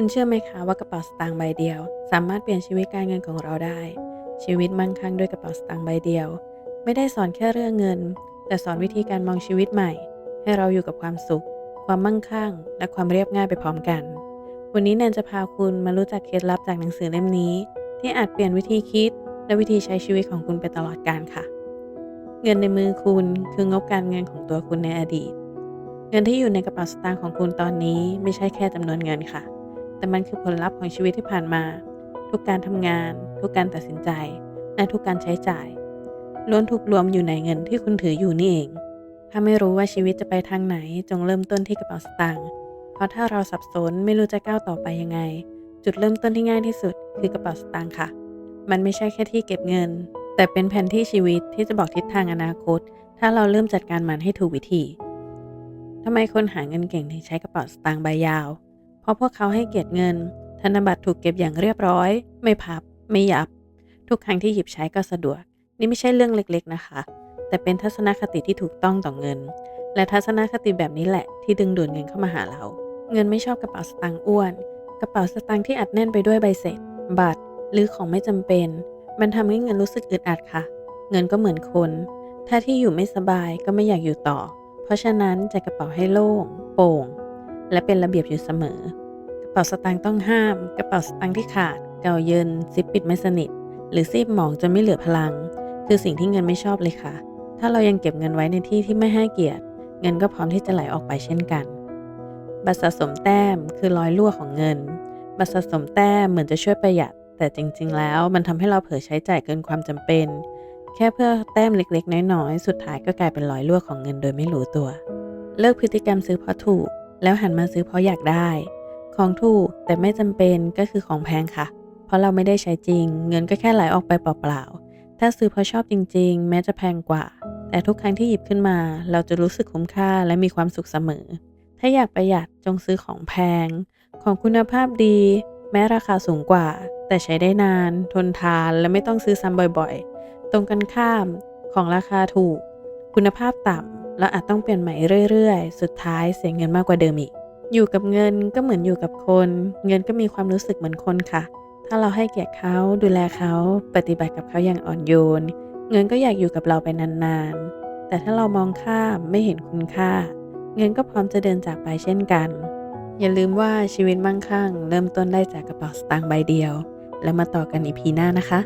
คุณเชื่อไหมคะว่ากระเป๋าสตางค์ใบเดียว สามารถเปลี่ยนชีวิตการเงินของเราได้ ชีวิตมั่งคั่งด้วยกระเป๋าสตางค์ใบเดียว ไม่ได้สอนแค่เรื่องเงิน แต่สอนวิธีการมองชีวิตใหม่ ให้เราอยู่กับความสุข ความมั่งคั่ง และความเรียบง่ายไปพร้อมกัน วันนี้แนนจะพาคุณมารู้จักเคล็ดลับจากหนังสือเล่มนี้ ที่อาจเปลี่ยนวิธีคิด และวิธีใช้ชีวิตของคุณไปตลอดกาลค่ะ เงินในมือคุณคืองบการเงินของตัวคุณในอดีต เงินที่อยู่ในกระเป๋าสตางค์ของคุณตอนนี้ ไม่ใช่แค่จำนวนเงินค่ะ แต่มันคือผลลัพธ์ของชีวิตที่ผ่านมา ทุกการทำงาน ทุกการตัดสินใจ และทุกการใช้จ่ายล้วนถูกรวมอยู่ในเงินที่คุณถืออยู่นี่เอง ถ้าไม่รู้ว่าชีวิตจะไปทางไหน จงเริ่มต้นที่กระเป๋าสตางค์เพราะถ้าเราสับสนไม่รู้จะก้าวต่อไปยังไง จุดเริ่มต้นที่ง่ายที่สุด คือกระเป๋าสตางค์ค่ะ มันไม่ใช่แค่ที่เก็บเงิน แต่เป็นแผนที่ชีวิตที่จะบอกทิศทางอนาคต ถ้าเราเริ่มจัดการมันให้ถูกวิธีทำไมคนหาเงินเก่งถึงใช้กระเป๋าสตางค์ใบยาว ราะพวกเขาให้เกียรติเงิน ธนบัตรถูกเก็บอย่างเรียบร้อย ไม่พับ ไม่ยับ ทุกครั้งที่หยิบใช้ก็สะดวก นี่ไม่ใช่เรื่องเล็กๆนะคะ แต่เป็นทัศนคติที่ถูกต้องต่อเงิน และทัศนคติแบบนี้แหละ ที่ดึงดูดเงินเข้ามาหาเรา เงินไม่ชอบกระเป๋าสตางค์อ้วน กระเป๋าสตางค์ที่อัดแน่นไปด้วยใบเสร็จ บัตร หรือของไม่จำเป็น มันทำให้เงินรู้สึกอึดอัดค่ะ เงินก็เหมือนคน ถ้าที่อยู่ไม่สบายก็ไม่อยากอยู่ต่อ เพราะฉะนั้นจัดกระเป๋าให้โล่ง โปร่ง และเป็นระเบียบอยู่เสมอ กระเป๋าสตางค์ต้องห้าม กระเป๋าสตางค์ที่ขาด เก่าเยินซิปปิดไม่สนิท หรือซีบหมองจนไม่เหลือพลัง คือสิ่งที่เงินไม่ชอบเลยค่ะ ถ้าเรายังเก็บเงินไว้ในที่ที่ไม่ให้เกียรติ เงินก็พร้อมที่จะไหลออกไปเช่นกัน บัตรสะสมแต้มคือรอยรั่วของเงิน บัตรสะสมแต้มเหมือนจะช่วยประหยัด แต่จริง ๆ แล้วมันทำให้เราเผลอใช้จ่ายเกินความจำเป็น แค่เพื่อแต้มเล็ก ๆ น้อยๆ สุดท้ายก็กลายเป็นรอยรั่วของเงินโดยไม่รู้ตัว เลิกพฤติกรรมซื้อเพราะถูก แล้วหันมาซื้อเพราะอยากได้ ของถูกแต่ไม่จำเป็นก็คือของแพงค่ะ เพราะเราไม่ได้ใช้จริง เงินก็แค่ไหลออกไปเปล่าๆ ถ้าซื้อเพราะชอบจริง ๆ แม้จะแพงกว่า แต่ทุกครั้งที่หยิบขึ้นมา เราจะรู้สึกคุ้มค่าและมีความสุขเสมอ ถ้าอยากประหยัดจงซื้อของแพง ของคุณภาพดี แม้ราคาสูงกว่า แต่ใช้ได้นาน ทนทานและไม่ต้องซื้อซ้ำบ่อยๆ ตรงกันข้ามของราคาถูก คุณภาพต่ำ แล้วอาจต้องเปลี่ยนใหม่เรื่อยๆ สุดท้ายเสียเงินมากกว่าเดิมอีก อยู่กับเงินก็เหมือนอยู่กับคน เงินก็มีความรู้สึกเหมือนคนค่ะ ถ้าเราให้เกียรติเขาดูแลเขาปฏิบัติกับเขาอย่างอ่อนโยน เงินก็อยากอยู่กับเราไปนานๆ แต่ถ้าเรามองข้ามไม่เห็นคุณค่า เงินก็พร้อมจะเดินจากไปเช่นกัน อย่าลืมว่าชีวิตมั่งคั่ง เริ่มต้นได้จากกระเป๋าสตางค์ใบเดียว แล้วมาต่อกันอีพีหน้านะคะ